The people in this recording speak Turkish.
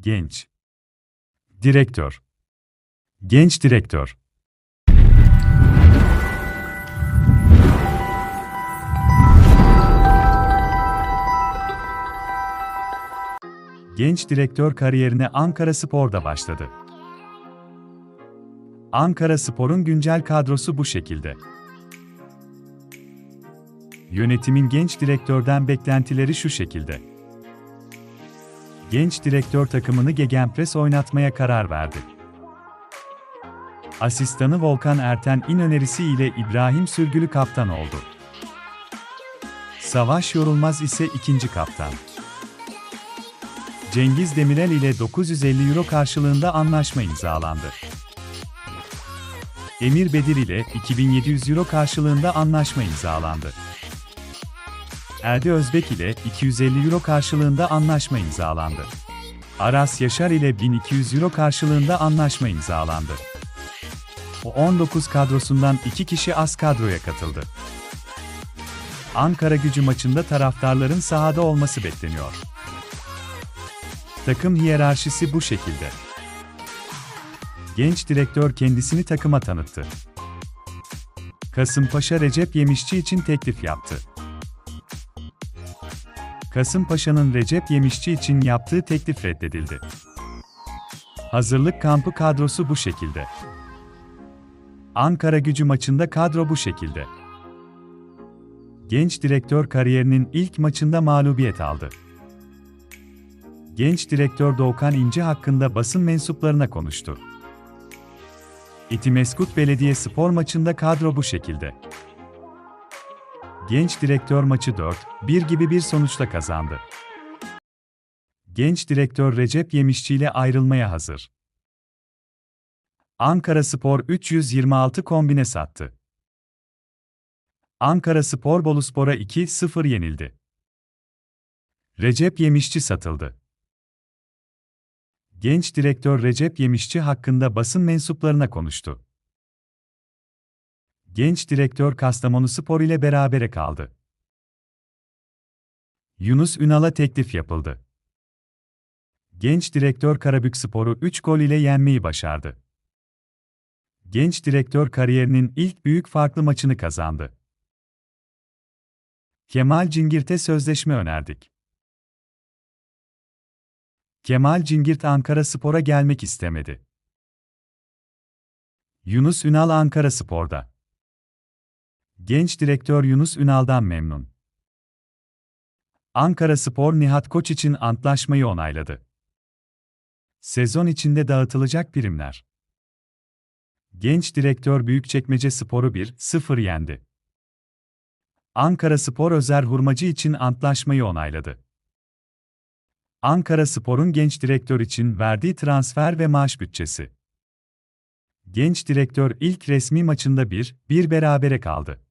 Genç. Direktör. Genç direktör. Genç direktör kariyerine Ankara Spor'da başladı. Ankara Spor'un güncel kadrosu bu şekilde. Yönetimin genç direktörden beklentileri şu şekilde. Genç direktör takımını gegenpress oynatmaya karar verdi. Asistanı Volkan Erten in önerisi ile İbrahim Sürgülü kaptan oldu. Savaş Yorulmaz ise ikinci kaptan. Cengiz Demirel ile 950 euro karşılığında anlaşma imzalandı. Emir Bedir ile 2700 euro karşılığında anlaşma imzalandı. Erdi Özbek ile 250 euro karşılığında anlaşma imzalandı. Aras Yaşar ile 1200 euro karşılığında anlaşma imzalandı. O 19 kadrosundan 2 kişi az kadroya katıldı. Ankara gücü maçında taraftarların sahada olması bekleniyor. Takım hiyerarşisi bu şekilde. Genç direktör kendisini takıma tanıttı. Kasımpaşa Recep Yemişçi için teklif yaptı. Kasımpaşa'nın Recep Yemişçi için yaptığı teklif reddedildi. Hazırlık kampı kadrosu bu şekilde. Ankara gücü maçında kadro bu şekilde. Genç direktör kariyerinin ilk maçında mağlubiyet aldı. Genç direktör Doğukan İnce hakkında basın mensuplarına konuştu. İtimeskut Belediye Spor maçında kadro bu şekilde. Genç direktör maçı 4-1 gibi bir sonuçla kazandı. Genç direktör Recep Yemişçi ile ayrılmaya hazır. Ankara Spor 326 kombine sattı. Ankara Spor Boluspor'a 2-0 yenildi. Recep Yemişçi satıldı. Genç direktör Recep Yemişçi hakkında basın mensuplarına konuştu. Genç direktör Kastamonu Spor ile berabere kaldı. Yunus Ünal'a teklif yapıldı. Genç direktör Karabük Spor'u 3 gol ile yenmeyi başardı. Genç direktör kariyerinin ilk büyük farklı maçını kazandı. Kemal Cingirt'e sözleşme önerdik. Kemal Cingirt Ankara Spor'a gelmek istemedi. Yunus Ünal Ankara Spor'da. Genç direktör Yunus Ünal'dan memnun. Ankara Spor Nihat Koç için antlaşmayı onayladı. Sezon içinde dağıtılacak primler. Genç direktör Büyükçekmece Spor'u 1-0 yendi. Ankara Spor Özer Hurmacı için antlaşmayı onayladı. Ankara Spor'un genç direktör için verdiği transfer ve maaş bütçesi. Genç direktör ilk resmi maçında 1-1 berabere kaldı.